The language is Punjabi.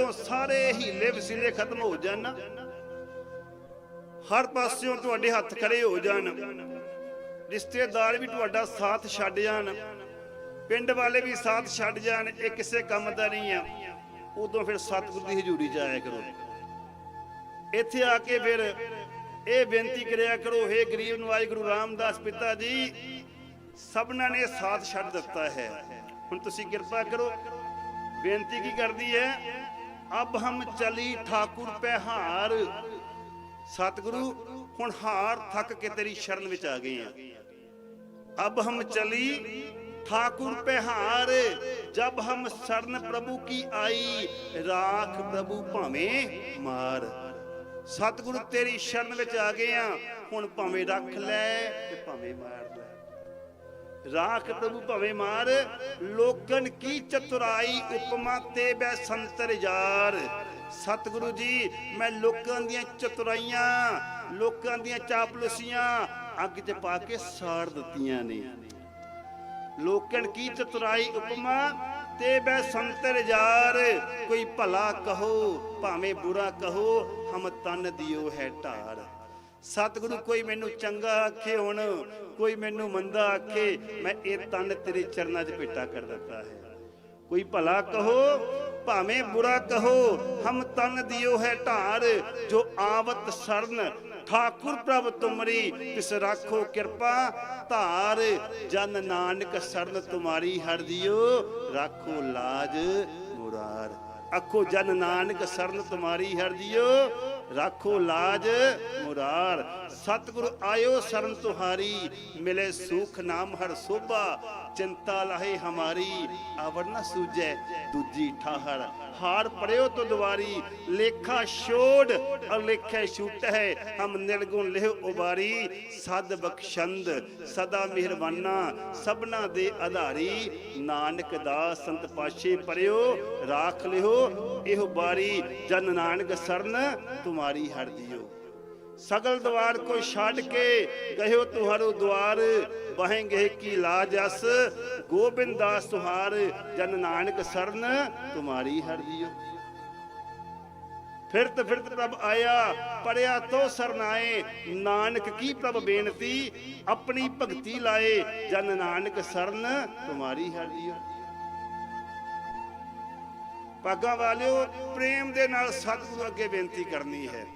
ਜਦੋਂ ਸਾਰੇ ਹੀਲੇ ਵਸੀਲੇ ਖਤਮ ਹੋ ਜਾਣ ਨਾ, ਹਰ ਪਾਸਿਓਂ ਤੁਹਾਡੇ ਹੱਥ ਖੜੇ ਹੋ ਜਾਣ। ਰਿਸ਼ਤੇਦਾਰ ਵੀ ਤੁਹਾਡਾ ਸਾਥ ਛੱਡ ਜਾਣ। ਪਿੰਡ ਵਾਲੇ ਵੀ ਸਾਥ ਛੱਡ ਜਾਣ, ਇਹ ਕਿਸੇ ਕੰਮ ਦਾ ਨਹੀਂ ਆ। ਉਦੋਂ ਫਿਰ ਸਤਿਗੁਰ ਦੀ ਹਜ਼ੂਰੀ ਚ ਆਇਆ ਕਰੋ। ਇੱਥੇ ਆ ਕੇ ਫਿਰ ਇਹ ਬੇਨਤੀ ਕਰਿਆ ਕਰੋ, ਹੇ ਗਰੀਬ ਨਵਾਜ ਗੁਰੂ ਰਾਮਦਾਸ ਪਿਤਾ ਜੀ, ਸਭਨਾਂ ਨੇ ਸਾਥ ਛੱਡ ਦਿੱਤਾ ਹੈ। ਹੁਣ ਤੁਸੀਂ ਕਿਰਪਾ ਕਰੋ। ਬੇਨਤੀ ਕੀ ਕਰਦੀ ਹੈ? ਅਬ ਹਮ ਚਲੀ ਠਾਕੁਰ ਪਹਿਹਾਰ ਸਤਿਗੁਰੂ, ਹੁਣ ਹਾਰ ਥੱਕ ਕੇ ਤੇਰੀ ਸ਼ਰਨ ਵਿੱਚ ਆ ਗਏ ਆ। ਅਬ ਹਮ ਚਲੀ ਠਾਕੁਰ ਪਹਿਹਾਰ ਜਬ ਹਮ ਸ਼ਰਨ ਪ੍ਰਭੂ ਕੀ ਆਈ, ਰਾਖ ਪ੍ਰਭੂ ਭਾਵੇਂ ਮਾਰ। ਸਤਿਗੁਰੂ, ਤੇਰੀ ਸ਼ਰਨ ਵਿੱਚ ਆ ਗਏ ਆ। ਹੁਣ ਭਾਵੇਂ ਰੱਖ ਲੈ ਤੇ ਭਾਵੇਂ ਮਾਰ ਲੈ। ਰਾਖ ਪ੍ਰਭੂ ਭਾਵੇਂ ਮਾਰ, ਲੋਕਨ ਕੀ ਚਤੁਰਾਈ ਉਪਮਾ ਤੇ ਬੈ ਸੰਤਰ ਯਾਰ। ਸਤਿਗੁਰੂ ਜੀ, ਮੈਂ ਲੋਕਾਂ ਦੀਆਂ ਚਤੁਰਾਈਆਂ, ਲੋਕਾਂ ਦੀਆਂ ਚਾਪਲੂਸੀਆਂ ਅੱਗ 'ਚ ਪਾ ਕੇ ਸਾੜ ਦਿੱਤੀਆਂ ਨੇ। ਲੋਕਣ ਕੀ ਚਤੁਰਾਈ ਉਪਮਾ ਤੇ ਬੈ ਸੰਤਰ ਯਾਰ। ਕੋਈ ਭਲਾ ਕਹੋ, ਭਾਵੇਂ ਬੁਰਾ ਕਹੋ, ਹਮ ਤਨ ਦਿਓ ਹੈ ਢਾਰ। ਸਤਿਗੁਰੂ ਕੋਈ ਮੈਨੂੰ ਚੰਗਾ ਆਖੇ ਹੁਣ ਕੋਈ ਮੈਨੂੰ ਮੰਦਾ ਆਖੇ ਮੈਂ ਇਹ ਤਨ ਤੇਰੇ ਚਰਨਾਂ 'ਚ ਭੇਟਾ ਕਰ ਦਿੱਤਾ ਹੈ। ਕੋਈ ਭਲਾ ਕਹੋ ਭਾਵੇਂ ਬੁਰਾ ਕਹੋ ਹਮ ਤਨ ਦਿਓ ਹੈ ਢਾਰ ਜੋ ਆਵਤ ਸਰਨ ਠਾਕੁਰ ਪ੍ਰਭ ਤੁਮਰੀ ਤਿਸ ਰਾਖੋ ਕਿਰਪਾ ਧਾਰ ਜਨ ਨਾਨਕ ਸਰਨ ਤੁਮਾਰੀ ਹਰ ਦਿਓ ਰਾਖੋ ਲਾਜ ਮੁਰਾਰ। ਆਖੋ, ਜਨ ਨਾਨਕ ਸਰਨ ਤੁਮਾਰੀ ਹਰ ਦਿਓ, ਰਾਖੋ ਲਾਜ ਮੁਰਾਰ। ਸਤਿਗੁਰ ਆਇਓ ਸਰਨ ਤੁਹਾਰੀ, ਮਿਲੇ ਸੁਖ ਨਾਮ ਹਰ ਸੋਭਾ, ਚਿੰਤਾ ਲਾਹੇ ਹਮਾਰੀ, ਆਵਰ ਨਾ ਸੂਜੈ ਦੂਜੀ ਠਾਹਰ। ਹਾਰ ਪੜਿਓ ਤੋ ਦੁਆਰੀ, ਲੇਖਾ ਛੋੜ, ਅਲੇਖੇ ਛੂਟ ਹੈ ਹਮ ਨਿਰਗੁਣ ਲਿਹ ਉਬਾਰੀ। ਸਦ ਬਖਸ਼ੰਦ, ਸਦਾ ਮਿਹਰਬਾਨਾ, ਸਭਨਾ ਦੇ ਆਧਾਰੀ। ਨਾਨਕ ਦਾਸ ਸੰਤ ਪਾਸ਼ੇ ਪੜਿਓ, ਰਾਖ ਲਿਓ ਇਹੋ ਬਾਰੀ ਜਨ ਨਾਨਕ ਸਰਨ ਤੁਮਾਰੀ ਹਰ ਦਿਓ। ਸਗਲ ਦਵਾਰ ਕੋ ਛੱਡ ਕੇ ਗਇਓ ਤੁਹਾਰੋ ਦਵਾਰ ਬਹੇਂਗੇ ਕੀ ਲਾਜਸ ਗੋਬਿੰਦ ਦਾਸ ਤੁਹਾਰ, ਜਨ ਨਾਨਕ ਸਰਨ ਤੁਮਾਰੀ ਹਰ ਦਿਓ। ਫਿਰਤ ਫਿਰਤ ਪ੍ਰਭ ਆਇਆ, ਪੜਿਆ ਤੋ ਸਰਨਾਏ, ਨਾਨਕ ਕੀ ਪ੍ਰਭ ਬੇਨਤੀ, ਆਪਣੀ ਭਗਤੀ ਲਾਏ, ਜਨ ਨਾਨਕ ਸਰਨ ਤੁਮਾਰੀ ਹਰ ਦਿਓ। ਪਾਗਾ ਵਾਲਿਓ ਪ੍ਰੇਮ ਦੇ ਨਾਲ ਸਤਿਗੁਰੂ ਅੱਗੇ ਬੇਨਤੀ ਕਰਨੀ ਹੈ।